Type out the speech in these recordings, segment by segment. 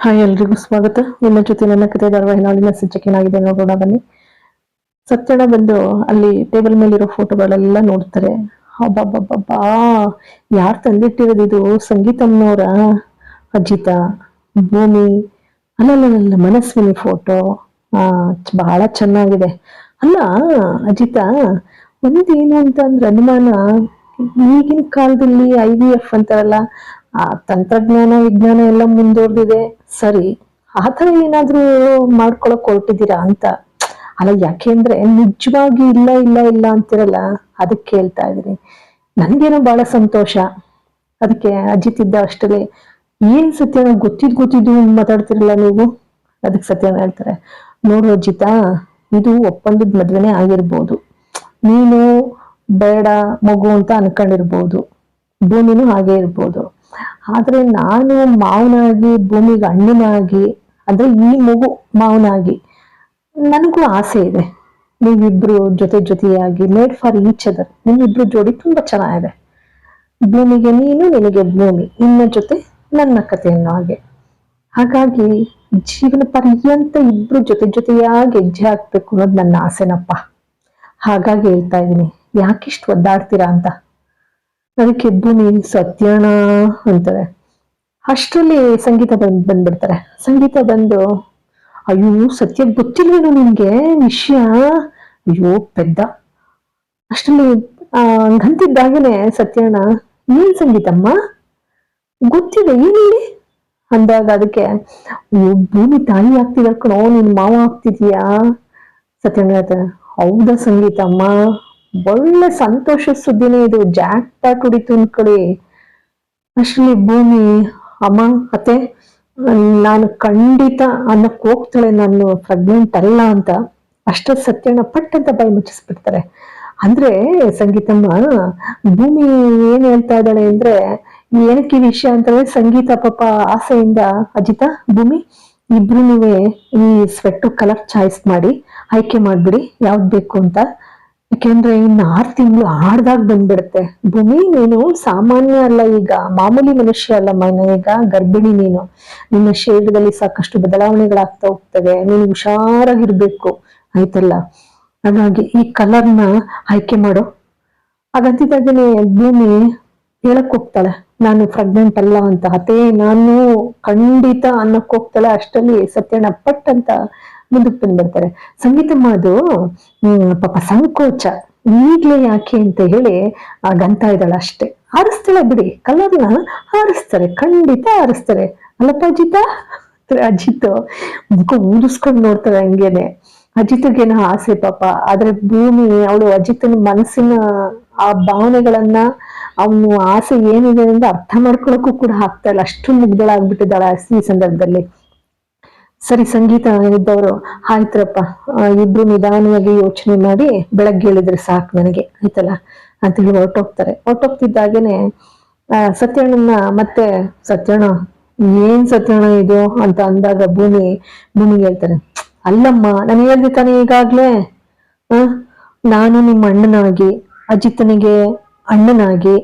Hi ಎಲ್ರಿಗೂ ಸ್ವಾಗತ. ನಿಮ್ಮ ಜೊತೆ ನನ್ನ ಕಥೆ ಧಾರವಾಹಿನಾಳಿನ ನಾಳಿನ ಏನಾಗಿದೆ ನೋಡೋಣ ಬನ್ನಿ. ಸತ್ಯಣ ಬಂದು ಅಲ್ಲಿ ಟೇಬಲ್ ಮೇಲಿರೋ ಫೋಟೋಗಳೆಲ್ಲ ನೋಡ್ತಾರೆ. ಹಬ್ಬಬ್ಬಬ್ಬಾ ಯಾರು ತಂದಿಟ್ಟಿರೋದು ಇದು? ಸಂಗೀತಮ್ಮನವರ ಅಜಿತ, ಭೂಮಿ ಅಲ್ಲಲ್ಲ ಮನಸ್ವಿನಿ ಫೋಟೋ ಆ, ಬಹಳ ಚೆನ್ನಾಗಿದೆ. ಅಲ್ಲ, ಅಜಿತ, ಒಂದೇನು ಅಂತ ಅಂದ್ರೆ ಅನುಮಾನ? ಈಗಿನ ಕಾಲದಲ್ಲಿ ಐ ವಿ ಎಫ್ ಅಂತಾರಲ್ಲ ಆ ತಂತ್ರಜ್ಞಾನ, ವಿಜ್ಞಾನ ಎಲ್ಲ ಮುಂದುವರೆದಿದೆ. ಸರಿ, ಆ ಥರ ಏನಾದ್ರೂ ಮಾಡ್ಕೊಳಕ್ ಹೊರಟಿದ್ದೀರಾ ಅಂತ? ಅಲ್ಲ ಯಾಕೆಂದ್ರೆ ನಿಜವಾಗಿ ಇಲ್ಲ ಇಲ್ಲ ಇಲ್ಲ ಅಂತಿರಲ್ಲ, ಅದಕ್ಕೆ ಕೇಳ್ತಾ ಇದೀನಿ ನನ್ಗೇನೋ ಬಹಳ ಸಂತೋಷ. ಅದಕ್ಕೆ ಅಜಿತ್ ಇದ್ದ ಅಷ್ಟರಲ್ಲಿ, ಏನ್ ಸತ್ಯ ಗೊತ್ತಿದ್, ಗೊತ್ತಿದ್ದು ಮಾತಾಡ್ತಿರಲ್ಲ ನೀವು? ಅದಕ್ಕೆ ಸತ್ಯನ ಹೇಳ್ತಾರೆ, ನೋಡು ಅಜಿತ, ಇದು ಒಪ್ಪಂದದ ಮದ್ವೆನೆ ಆಗಿರ್ಬೋದು. ನೀನು ಬೇಡ ಮಗು ಅಂತ ಅನ್ಕೊಂಡಿರ್ಬೋದು. ಭೂಮಿನೂ ಹಾಗೆ ಇರ್ಬೋದು. ಆದ್ರೆ ನಾನು ಮಾವನಾಗಿ, ಭೂಮಿಗೆ ಹಣ್ಣಿನಾಗಿ ಅಂದ್ರೆ ಈ ಮಗು ಮಾವನಾಗಿ, ನನಗೂ ಆಸೆ ಇದೆ. ನೀವಿಬ್ರು ಜೊತೆ ಜೊತೆಯಾಗಿ ಮೇಡ್ ಫಾರ್ ಈಚ್ ಅದರ್ ನಿಮ್ಮಿಬ್ರು ಜೋಡಿ ತುಂಬಾ ಚೆನ್ನಾಗಿದೆ. ಭೂಮಿಗೆ ನೀನು, ನಿನಗೆ ಭೂಮಿ. ನಿನ್ನ ಜೊತೆ ನನ್ನ ಕಥೆಯನ್ನು ಹಾಗೆ. ಹಾಗಾಗಿ ಜೀವನ ಪರ್ಯಂತ ಇಬ್ರು ಜೊತೆ ಜೊತೆಯಾಗಿ ಹೆಜ್ಜೆ ಹಾಕ್ಬೇಕು ಅನ್ನೋದು ನನ್ನ ಆಸೆನಪ್ಪ. ಹಾಗಾಗಿ ಹೇಳ್ತಾ ಇದ್ದೀನಿ. ಯಾಕಿಷ್ಟು ಒದ್ದಾಡ್ತೀರಾ ಅಂತ? ಅದಕ್ಕೆ ಎದ್ದು ಭೂಮಿ ಸತ್ಯಣ ಅಂತಾರೆ. ಅಷ್ಟರಲ್ಲಿ ಸಂಗೀತ ಬಂದ್, ಬಂದ್ಬಿಡ್ತಾರೆ. ಸಂಗೀತ ಬಂದು, ಅಯ್ಯೋ ಸತ್ಯ ಗೊತ್ತಿಲ್ವೇನೋ ನಿನ್ಗೆ? ವಿಷಯ? ಅಯ್ಯೋ, ಪೆದ್ದ. ಅಷ್ಟರಲ್ಲಿ ಗಂತಿದ್ದಾಗನೆ ಸತ್ಯಣ್ಣ, ಏನ್ ಸಂಗೀತಮ್ಮ? ಗೊತ್ತಿದೆ, ಏನಿಲ್ಲಿ? ಅಂದಾಗ ಅದಕ್ಕೆ ಭೂಮಿ ತಾಯಿ ಆಗ್ತಿದ ಕಣೋ, ನೀನ್ ಮಾವ ಆಗ್ತಿದ್ಯಾ? ಸತ್ಯಣ್ಣ ಹೌದಾ ಸಂಗೀತಮ್ಮ? ಒಳ್ಳೆ ಸಂತೋಷ ಸುದ್ದಿನೇ ಇದು. ಜಾಕ್ ಕುಡಿತು ಹೊಡಿತು ಅನ್ಕೊಳ್ಳಿ ಭೂಮಿ ಅಮ್ಮ ಅತ್ತೆ ನಾನು ಖಂಡಿತ ಅನ್ನಕ್ ಹೋಗ್ತಾಳೆ, ನಾನು ಪ್ರೆಗ್ನೆಂಟ್ ಅಲ್ಲ ಅಂತ ಅಷ್ಟ ಸತ್ಯನ ಪಟ್ ಅಂತ ಬಾಯಿ ಮುಚ್ಚಿಸ್ಬಿಡ್ತಾರೆ. ಅಂದ್ರೆ ಸಂಗೀತಮ್ಮ, ಭೂಮಿ ಏನ್ ಹೇಳ್ತಾ ಇದ್ದಾಳೆ ಅಂದ್ರೆ ಏನಕ್ಕೆ ವಿಷಯ ಅಂತಂದ್ರೆ ಸಂಗೀತ ಪಾಪ ಆಸೆಯಿಂದ, ಅಜಿತ, ಭೂಮಿ, ಇಬ್ರು ನೀವೇ ಈ ಸ್ವೆಟ್ ಕಲರ್ ಚಾಯ್ಸ್ ಮಾಡಿ, ಆಯ್ಕೆ ಮಾಡ್ಬಿಡಿ, ಯಾವ್ದು ಬೇಕು ಅಂತ ಯಾಕೆಂದ್ರೆ ಇನ್ನು ಆರು ತಿಂಗಳು ಆಡ್ದಾಗ ಬಂದ್ಬಿಡುತ್ತೆ. ಭೂಮಿ ನೀನು ಸಾಮಾನ್ಯ ಅಲ್ಲ ಈಗ, ಮಾಮೂಲಿ ಮನುಷ್ಯ ಅಲ್ಲ ಮೈನ, ಈಗ ಗರ್ಭಿಣಿ ನೀನು. ನಿನ್ನ ಶರೀರದಲ್ಲಿ ಸಾಕಷ್ಟು ಬದಲಾವಣೆಗಳಾಗ್ತಾ ಹೋಗ್ತವೆ, ನೀನು ಹುಷಾರಾಗಿರ್ಬೇಕು. ಆಯ್ತಲ್ಲ? ಹಾಗಾಗಿ ಈ ಕಲರ್ನ ಆಯ್ಕೆ ಮಾಡು. ಹಾಗಂತಿದ್ದಾಗೇನೆ ಭೂಮಿ ಹೇಳಕ್ ಹೋಗ್ತಾಳೆ. ನಾನು ಪ್ರೆಗ್ನೆಂಟ್ ಅಲ್ಲ ಅಂತ. ಅದೇ ನಾನು ಖಂಡಿತ ಅನ್ನಕ್ ಹೋಗ್ತಾಳೆ. ಅಷ್ಟರಲ್ಲಿ ಸತ್ಯಣ್ಣ ಪಟ್ ಅಂತ ಮುಂದಕ್ಕೆ ಬಂದ್ಬಿಡ್ತಾರೆ ಸಂಗೀತಮ್ಮ ಅದು ಪಾಪ ಸಂಕೋಚ. ಈಗಲೇ ಯಾಕೆ ಅಂತ ಹೇಳಿ ಗಂತ ಇದ್ದಾಳೆ ಅಷ್ಟೇ. ಆರಿಸ್ತಾಳೆ ಬಿಡಿ. ಕಲರ್ನ ಆರಿಸ್ತಾರೆ ಖಂಡಿತ ಆರಿಸ್ತಾರೆ ಅಲ್ಲಪ್ಪ ಅಜಿತ ಅಜಿತ್. ಮುಖ ಊದಿಸ್ಕೊಂಡು ನೋಡ್ತಾರೆ ಹಂಗೇನೆ. ಅಜಿತ್ಗೇನ ಆಸೆ ಪಾಪ. ಆದ್ರೆ ಭೂಮಿ, ಅವಳು ಅಜಿತನ ಮನಸ್ಸಿನ ಆ ಭಾವನೆಗಳನ್ನ, ಅವನು ಆಸೆ ಏನಿದೆ ಅಂತ ಅರ್ಥ ಮಾಡ್ಕೊಳಕ್ಕೂ ಕೂಡ ಆಗ್ತಾ ಇಲ್ಲ. ಅಷ್ಟು ಮುಗ್ದಳಾಗ್ಬಿಟ್ಟಿದ್ದಾಳೆ ಈ ಸಂದರ್ಭದಲ್ಲಿ. ಸರಿ, ಸಂಗೀತ ಇದ್ದವರು, ಆಯ್ತರಪ್ಪ ಇಬ್ರು ನಿಧಾನವಾಗಿ ಯೋಚನೆ ಮಾಡಿ ಬೆಳಗ್ಗೆ ಹೇಳಿದ್ರೆ ಸಾಕು ನನಗೆ, ಆಯ್ತಲ್ಲ? ಅಂತ ಹೇಳಿ ಹೊರಟೋಗ್ತಾರೆ. ಹೊರಟೋಗ್ತಿದ್ದಾಗೇನೆ ಸತ್ಯಣ್ಣನ ಮತ್ತೆ ಸತ್ಯಣ್ಣ, ಏನ್ ಸತ್ಯಣ್ಣ ಇದು? ಅಂತ ಅಂದಾಗ ಭೂಮಿ ಭೂಮಿ ಹೇಳ್ತಾರೆ, ಅಲ್ಲಮ್ಮ, ನಾನು ಹೇಳ್ದೆ ತಾನೇ ಈಗಾಗ್ಲೇ ನಾನು ನಿಮ್ಮ ಅಣ್ಣನಾಗಿ, ಅಜಿತನಿಗೆ ಅಣ್ಣನಾಗಿ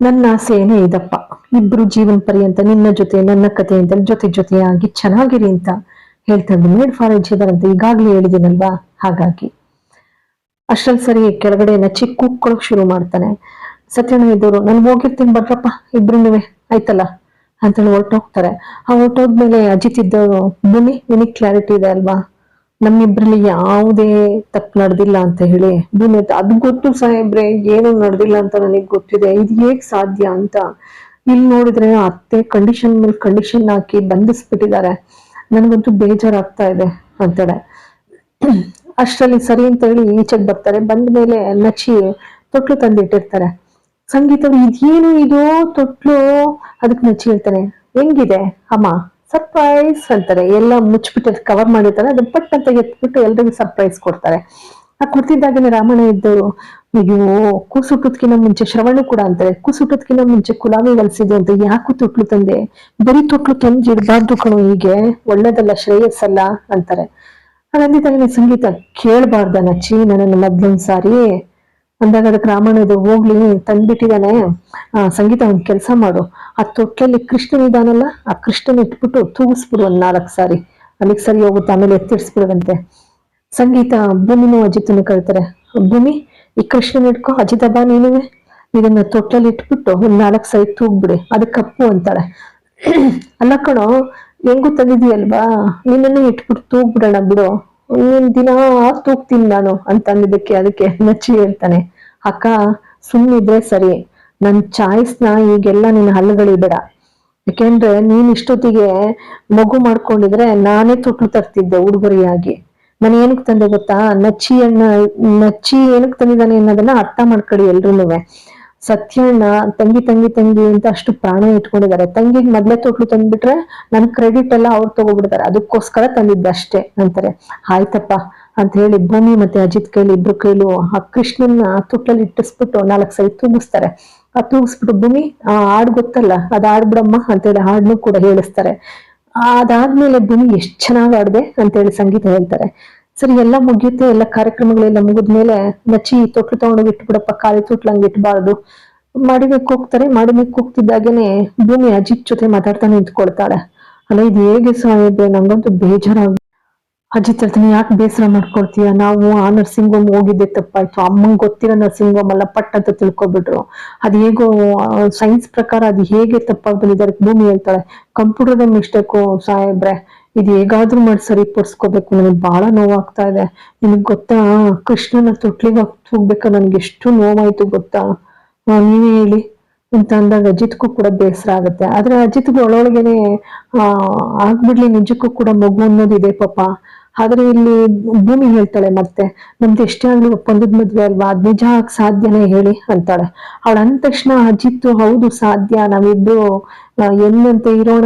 ನನ್ನ ಸೇನೆ ಇದಪ್ಪ. ಇಬ್ರು ಜೀವನ ಪರ್ಯಂತ ನಿನ್ನ ಜೊತೆ, ನನ್ನ ಕಥೆಯಿಂದ ಜೊತೆ ಜೊತೆಯಾಗಿ ಚೆನ್ನಾಗಿರಿ ಅಂತ ಹೇಳ್ತಾ ಮೇಡ್ ಫಾರ್ ಅಂತ ಈಗಾಗ್ಲೇ ಹೇಳಿದಿನಲ್ವಾ ಹಾಗಾಗಿ. ಅಷ್ಟ್ರಲ್ಲಿ ಸರಿ ಕೆಳಗಡೆ ನಚ್ಚಿ ಕೂಕ್ಕೊಳಕ್ ಶುರು ಮಾಡ್ತಾನೆ. ಸತ್ಯಣ್ಣ ಇದ್ದವರು ನಾನು ಹೋಗಿರ್ತೀನಿ ಬರ್ರಪ್ಪ ಇಬ್ರು ಆಯ್ತಲ್ಲ? ಅಂತೇಳಿ ಹೊರಟೋಗ್ತಾರೆ. ಆ ಹೊರಟೋದ್ಮೇಲೆ ಅಜಿತ್ ಇದ್ದವರು ಭೂಮಿ ಮಿನಿ ಕ್ಲಾರಿಟಿ ಇದೆ ಅಲ್ವಾ? ನಮ್ಮಿಬ್ರಲ್ಲಿ ಯಾವುದೇ ತಪ್ಪು ನಡೆದಿಲ್ಲ ಅಂತ ಹೇಳಿ ಭೂಮಿ ಅದು ಗೊತ್ತು ಸಾಹೇಬ್ರೆ, ಏನು ನಡೆದಿಲ್ಲ ಅಂತ ನನಗೆ ಗೊತ್ತಿದೆ, ಇದು ಹೇಗ್ ಸಾಧ್ಯ ಅಂತ. ಇಲ್ಲಿ ನೋಡಿದ್ರೆ ಅತ್ತೆ ಕಂಡೀಷನ್ ಮೇಲೆ ಕಂಡೀಷನ್ ಹಾಕಿ ಬಂಧಿಸ್ಬಿಟ್ಟಿದ್ದಾರೆ. ನನಗಂತೂ ಬೇಜಾರಾಗ್ತಾ ಇದೆ ಅಂತೇಳೆ. ಅಷ್ಟರಲ್ಲಿ ಸರಿ ಅಂತ ಹೇಳಿ ಈಚೆಗೆ ಬರ್ತಾರೆ ಬಂದ ಮೇಲೆ ನಚ್ಚಿ ತೊಟ್ಲು ತಂದಿಟ್ಟಿರ್ತಾರೆ. ಸಂಗೀತ ಇದೇನು ಇದು ತೊಟ್ಲು? ಅದಕ್ಕೆ ನಚ್ಚಿ ಹೇಳ್ತಾನೆ ಹೆಂಗಿದೆ ಅಮ್ಮ? ಸರ್ಪ್ರೈಸ್ ಅಂತಾರೆ. ಎಲ್ಲ ಮುಚ್ಚಿಬಿಟ್ಟು ಕವರ್ ಮಾಡಿರ್ತಾರೆ. ಅದನ್ನ ಪಟ್ ಅಂತ ಎತ್ಬಿಟ್ಟು ಎಲ್ರಿಗೂ ಸರ್ಪ್ರೈಸ್ ಕೊಡ್ತಾರೆ. ಆ ಕೊಡ್ತಿದ್ದಾಗಲೇ ರಾಮಣ್ಣ ಇದ್ದವರು ಅಯ್ಯೋ ಕೂಸುಟ್ಟದ್ಕಿನ ಮುಂಚೆ ಶ್ರವಣ ಕೂಡ ಅಂತಾರೆ. ಕೂಸುಟ್ಟದ್ಕಿನ ಮುಂಚೆ ಕುಲಾವಿ ಹೊಲಿಸಿದೆ ಅಂತ ಯಾಕು ತೊಟ್ಲು ತಂದೆ? ಬರೀ ತೊಟ್ಲು ತಂದು ಕಣೋ ಹೀಗೆ. ಒಳ್ಳೇದಲ್ಲ, ಶ್ರೇಯಸ್ಸಲ್ಲ ಅಂತಾರೆ. ಹಾಗಂದಿದ್ದಾಗಲೇ ಸಂಗೀತ ಕೇಳಬಾರ್ದ ನಚ್ಚಿ ನನ್ನ ಮೊದ್ಲೊಂದ್ ಸಾರಿ ಅಂದಾಗ ಅದಕ್ಕೆ ರಾಮಣ್ಣದು ಹೋಗ್ಲಿ, ತಂದ್ಬಿಟ್ಟಿದಾನೆ. ಸಂಗೀತ ಒಂದ್ ಕೆಲಸ ಮಾಡು. ಆ ತೊಟ್ಟೆಯಲ್ಲಿ ಕೃಷ್ಣನಿದಾನಲ್ಲ ಆ ಕೃಷ್ಣನ ಇಟ್ಬಿಟ್ಟು ತೂಗಿಸ್ಬಿಡು ಒಂದ್ ನಾಲ್ಕು ಸಾರಿ. ಅಲ್ಲಿಗೆ ಸರಿ ಹೋಗುತ್ತೆ, ಆಮೇಲೆ ಎತ್ತಿಡ್ಸ್ಬಿಡುವಂತೆ. ಸಂಗೀತ ಭೂಮಿನೂ ಅಜಿತನು ಕಳ್ತಾರೆ ಭೂಮಿ, ಈ ಕೃಷ್ಣನ ಇಟ್ಕೊ ಅಜಿತ ಬಾ ನೀನುವೆ. ಇದನ್ನ ತೊಟ್ಟಲ್ಲಿ ಇಟ್ಬಿಟ್ಟು ಒಂದ್ ನಾಲ್ಕು ಸರಿ ತೂಗ್ಬಿಡಿ. ಅದು ಕಪ್ಪು ಅಂತಾಳೆ. ಅಲ್ಲ ಕಣೋ, ಹೆಂಗು ತಂದಿದೀಯಲ್ವಾ ನಿನ್ನನ್ನು ಇಟ್ಬಿಟ್ಟು ತೂಗ್ಬಿಡೋಣ ಬಿಡು. ನೀನ್ ದಿನ ತೂಗ್ತೀನಿ ನಾನು ಅಂತಂದಿದ್ದಕ್ಕೆ ಅದಕ್ಕೆ ನಚ್ಚಿ ಹೇಳ್ತಾನೆ, ಅಕ್ಕ ಸುಮ್ಮನಿದ್ರೆ ಸರಿ, ನನ್ ಚಾಯ್ಸ್ನ ಈಗೆಲ್ಲ ನಿನ್ನ ಹಲ್ಲುಗಳಿಬೇಡ ಯಾಕೆಂದ್ರೆ ನೀನ್ ಇಷ್ಟೊತ್ತಿಗೆ ಮಗು ಮಾಡ್ಕೊಂಡಿದ್ರೆ ನಾನೇ ತೊಟ್ಟು ತರ್ತಿದ್ದೆ ಹುಡುಗರಿಯಾಗಿ ನಾನು ಏನಕ್ ತಂದೆ ಗೊತ್ತಾ? ನಚ್ಚಿ ಅಣ್ಣ, ನಚ್ಚಿ ಏನಕ್ ತಂದಿದ್ದಾನೆ ಅನ್ನೋದನ್ನ ಅರ್ಥ ಮಾಡ್ಕೊಳ್ಳಿ ಎಲ್ರೂನುವೆ. ಸತ್ಯಣ್ಣ, ತಂಗಿ ತಂಗಿ ತಂಗಿ ಅಂತ ಅಷ್ಟು ಪ್ರಾಣ ಇಟ್ಕೊಂಡಿದ್ದಾರೆ. ತಂಗಿಗೆ ಮೊದ್ಲೇ ತೊಟ್ಲು ತಂದ್ಬಿಟ್ರೆ ನನ್ ಕ್ರೆಡಿಟ್ ಎಲ್ಲ ಅವ್ರು ತಗೋಬಿಡ್ತಾರೆ. ಅದಕ್ಕೋಸ್ಕರ ತಂದಿದ್ದಷ್ಟೇ ಅಂತಾರೆ. ಆಯ್ತಪ್ಪ ಅಂತ ಹೇಳಿ ಭೂಮಿ ಮತ್ತೆ ಅಜಿತ್ ಕೈಲಿ ಇಬ್ರು ಕೈಲು ಆ ಕೃಷ್ಣನ್ನ ತೊಟ್ಲಲ್ಲಿ ಇಟ್ಟಿಸ್ಬಿಟ್ಟು ನಾಲ್ಕು ಸರಿ ತೂಗಿಸ್ತಾರೆ. ಆ ತೂಗಿಸ್ಬಿಟ್ಟು ಭೂಮಿ ಆ ಹಾಡ್ ಗೊತ್ತಲ್ಲ, ಅದ್ ಆಡ್ಬಿಡಮ್ಮ ಅಂತೇಳಿ ಹಾಡ್ನು ಕೂಡ ಹೇಳಿಸ್ತಾರೆ. ಅದಾದ್ಮೇಲೆ ಭೂಮಿ ಎಷ್ಟ್ ಚೆನ್ನಾಗ್ ಆಡ್ದೆ ಅಂತೇಳಿ ಸಂಗೀತ ಹೇಳ್ತಾರೆ. ಸರಿ, ಎಲ್ಲ ಮುಗಿಯುತ್ತೆ, ಎಲ್ಲ ಕಾರ್ಯಕ್ರಮಗಳೆಲ್ಲ ಮುಗಿದ್ಮೇಲೆ ನಚ್ಚಿ ತೊಟ್ಲು ತಗೊಂಡೋಗಿ ಇಟ್ಬಿಡಪ್ಪ, ಖಾಲಿ ತೊಟ್ಲು ಹಂಗೆ ಇಟ್ಬಾರ್ದು. ಮಾಡಿಬೇಕು ಹೋಗ್ತಾರೆ, ಮಾಡಿಬೇಕು ಹೋಗ್ತಿದ್ದಾಗೇನೆ ಭೂಮಿ ಅಜಿತ್ ಜೊತೆ ಮಾತಾಡ್ತಾ ನಿಂತ್ಕೊಳ್ತಾಳೆ. ಅಲ್ಲ, ಇದು ಹೇಗೆ ಸಾಯಿದೆ ನಂಗಂತೂ ಬೇಜಾರ ಅಜಿತ್ ಹೇಳ್ತಾನೆ, ಯಾಕೆ ಬೇಸರ ಮಾಡ್ಕೊಳ್ತೀಯ? ನಾವು ಆ ನರ್ಸಿಂಗ್ ಹೋಮ್ ಹೋಗಿದ್ದೆ ತಪ್ಪಾಯ್ತು. ಅಮ್ಮಂಗ್ ಗೊತ್ತಿರೋ ನರ್ಸಿಂಗ್ ಹೋಮ್ ಅಲ್ಲ ಪಟ್ ಅಂತ ತಿಳ್ಕೊಬಿಟ್ರು. ಅದ್ ಹೇಗೋ ಸೈನ್ಸ್ ಪ್ರಕಾರ ಅದು ಹೇಗೆ ತಪ್ಪಾಗಿ ಬಂದಿದ್ದಾರೆ ಭೂಮಿ ಹೇಳ್ತಾಳೆ. ಕಂಪ್ಯೂಟರ್ ಮಿಸ್ಟೇಕು ಸಾಹೇಬ್ರೆ. ಇದು ಹೇಗಾದ್ರೂ ಮಾಡಿ ಸರಿಪಡಿಸ್ಕೋಬೇಕು ನನಗೆ ಬಹಳ ನೋವಾಗ್ತಾ ಇದೆ. ನಿನಗ್ ಗೊತ್ತಾ? ಕೃಷ್ಣನ ತೊಟ್ಲಿಗೆ ಹೋಗ್ಬೇಕಾ? ನನ್ಗೆ ಎಷ್ಟು ನೋವಾಯ್ತು ಗೊತ್ತಾ? ನೀವೇ ಹೇಳಿ. ಅಂತ ಅಂದಾಗ ಅಜಿತ್ಗೂ ಕೂಡ ಬೇಸರ ಆಗುತ್ತೆ. ಆದ್ರೆ ಅಜಿತ್ಗೂ ಒಳೊಳಗೇನೆ, ಆ, ಆಗ್ಬಿಡ್ಲಿ ನಿಜಕ್ಕೂ ಕೂಡ ಮಗು ಅನ್ನೋದು ಇದೆ ಪಾಪ. ಆದ್ರೆ ಇಲ್ಲಿ ಭೂಮಿ ಹೇಳ್ತಾಳೆ ಮತ್ತೆ, ನಮ್ದು ಎಷ್ಟೇ ಆಗ್ಲಿ ಒಪ್ಪಂದದ ಮದ್ವೆ ಅಲ್ವಾ? ಅದ್ ನಿಜ ಆಗ್ ಸಾಧ್ಯನೇ ಹೇಳಿ ಅಂತಾಳೆ. ಅವಳ ಅಂದ ತಕ್ಷಣ ಅಜಿತ್ ಹೌದು, ಸಾಧ್ಯ. ನಾವಿಬ್ರು ಎಲ್ಲಂತೆ ಇರೋಣ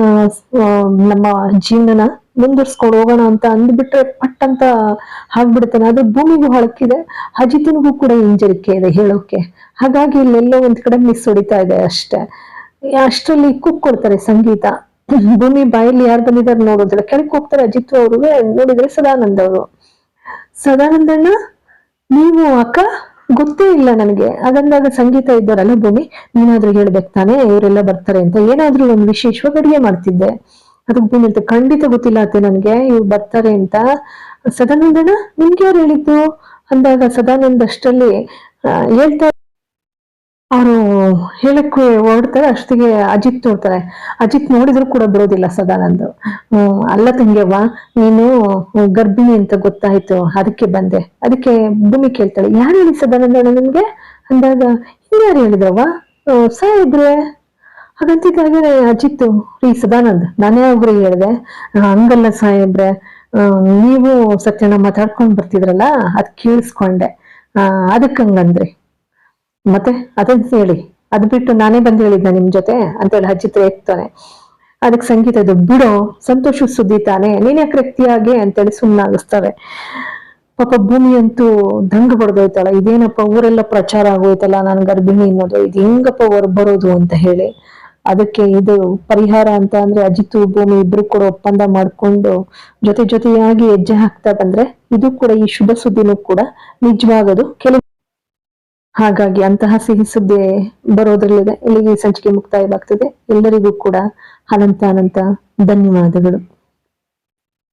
ನಮ್ಮ ಜೀವನನ ಮುಂದುವರ್ಸ್ಕೊಂಡು ಹೋಗೋಣ ಅಂತ ಅಂದ್ಬಿಟ್ರೆ ಪಟ್ ಅಂತ ಆಗ್ಬಿಡ್ತಾನೆ ಅದು ಭೂಮಿಗೂ ಹಳಕಿದೆ ಅಜಿತನಿಗೂ ಕೂಡ ಹಿಂಜರಿಕೆ ಇದೆ ಹೇಳೋಕೆ. ಹಾಗಾಗಿ ಇಲ್ಲೆಲ್ಲೋ ಒಂದ್ ಕಡೆ ಮಿಸ್ ಹೊಡಿತಾ ಇದೆ ಅಷ್ಟೇ. ಅಷ್ಟರಲ್ಲಿ ಕುಕ್ ಕೊಡ್ತಾರೆ ಸಂಗೀತ. ಭೂಮಿ ಬಾಯಲ್ಲಿ ಯಾರು ಬಂದಿದ್ದಾರೆ ನೋಡೋದಿಲ್ಲ. ಕೆಳಕ್ ಹೋಗ್ತಾರೆ ಅಜಿತ್ ಅವರು ನೋಡಿದ್ರೆ ಸದಾನಂದ ಅವರು. ಸದಾನಂದಣ್ಣ, ನೀವು ಅಕ್ಕ? ಗೊತ್ತೇ ಇಲ್ಲ ನನಗೆ. ಅದಂದಾಗ ಸಂಗೀತ ಇದ್ದಾರಲ್ಲ ಭೂಮಿ? ನೀನಾದ್ರೂ ಹೇಳ್ಬೇಕು ತಾನೇ, ಇವರೆಲ್ಲ ಬರ್ತಾರೆ ಅಂತ. ಏನಾದ್ರೂ ಒಂದು ವಿಶೇಷವಾಗಿ ಅಡಿಗೆ ಮಾಡ್ತಿದ್ದೆ. ಅದಕ್ಕೆ ಭೂಮಿ ಖಂಡಿತ ಗೊತ್ತಿಲ್ಲ ಅತ್ತೆ ನನ್ಗೆ. ಇವ್ರು ಬರ್ತಾರೆ ಅಂತ. ಸದಾನಂದಣ್ಣ ನಿಮ್ಗೆ ಯಾರು ಹೇಳಿದ್ದು? ಅಂದಾಗ ಸದಾನಂದ ಅಷ್ಟರಲ್ಲಿ ಹೇಳ್ತಾ ಅವರು ಹೇಳಕ್ಕೆ ಹೊರಡ್ತಾರೆ ಅಷ್ಟಿಗೆ ಅಜಿತ್ ನೋಡ್ತಾರೆ. ಅಜಿತ್ ನೋಡಿದ್ರು ಕೂಡ ಬರೋದಿಲ್ಲ ಸದಾನಂದ್. ಅಲ್ಲ ತಂಗ್ಯವ್ವ, ನೀನು ಗರ್ಭಿಣಿ ಅಂತ ಗೊತ್ತಾಯ್ತು, ಅದಕ್ಕೆ ಬಂದೆ. ಅದಕ್ಕೆ ಭೂಮಿ ಕೇಳ್ತಾಳೆ. ಯಾರು ಹೇಳಿ ಸದಾನಂದ ನಿಮ್ಗೆ? ಅಂದಾಗ ಇನ್ಯಾರು ಹೇಳಿದ್ರವ್ವ? ಸಾಯಿಬ್ರೆ ಹಾಗಂತಿದ್ದಾಗೆ ಅಜಿತ್ ರೀ ಸದಾನಂದ್, ನಾನೇ ಒಬ್ರು ಹೇಳಿದೆ ಹಂಗಲ್ಲ ಸಾಹೇಬ್ರೆ ನೀವು ಸತ್ಯನ ಮಾತಾಡ್ಕೊಂಡ್ ಬರ್ತಿದ್ರಲ್ಲ, ಅದ್ ಕೇಳಿಸ್ಕೊಂಡೆ. ಅದಕ್ಕೆ ಹಂಗಂದ್ರಿ. ಮತ್ತೆ ಅದನ್ನ ಹೇಳಿ, ಅದ್ ಬಿಟ್ಟು ನಾನೇ ಬಂದು ಹೇಳಿದ್ನ ನಿಮ್ ಜೊತೆ? ಅಂತೇಳಿ ಅಜಿತ್ ಹೇಳ್ತಾನೆ ಅದಕ್ಕೆ ಸಂಗೀತ ಇದು ಬಿಡೋ, ಸಂತೋಷ ಸುದ್ದಿ ತಾನೆ, ನೀನ್ ಯಾಕೆ ಹೇಳಿ ಅಂತೇಳಿ ಸುಮ್ಮನಾಗಿಸ್ತಾರೆ ಪಾಪ ಭೂಮಿ ಅಂತೂ ದಂಗ ಬಡ್ದೋಯ್ತಲ್ಲ ಇದೇನಪ್ಪ ಊರೆಲ್ಲ ಪ್ರಚಾರ ಆಗೋಯ್ತಲ್ಲ, ನಾನು ಗರ್ಭಿಣಿ ಅನ್ನೋದು, ಇದು ಹೆಂಗಪ್ಪ ಹೊರ ಬರೋದು ಅಂತ ಹೇಳಿ. ಅದಕ್ಕೆ ಇದು ಪರಿಹಾರ ಅಂತ ಅಂದ್ರೆ ಅಜಿತ್, ಭೂಮಿ ಇಬ್ರು ಕೂಡ ಒಪ್ಪಂದ ಮಾಡ್ಕೊಂಡು ಜೊತೆ ಜೊತೆಯಾಗಿ ಹೆಜ್ಜೆ ಹಾಕ್ತಾ ಬಂದ್ರೆ ಇದು ಕೂಡ ಈ ಶುಭ ಸುದ್ದಿನೂ ಕೂಡ ನಿಜವಾಗದು. ಕೆಲವು ಹಾಗಾಗಿ ಅಂತಹ ಸಿಹಿ ಸುದ್ದಿ ಬರೋದ್ರಲ್ಲಿದೆ. ಇಲ್ಲಿಗೆ ಸಂಚಿಕೆ ಮುಕ್ತಾಯವಾಗ್ತದೆ. ಎಲ್ಲರಿಗೂ ಕೂಡ ಅನಂತ ಅನಂತ ಧನ್ಯವಾದಗಳು.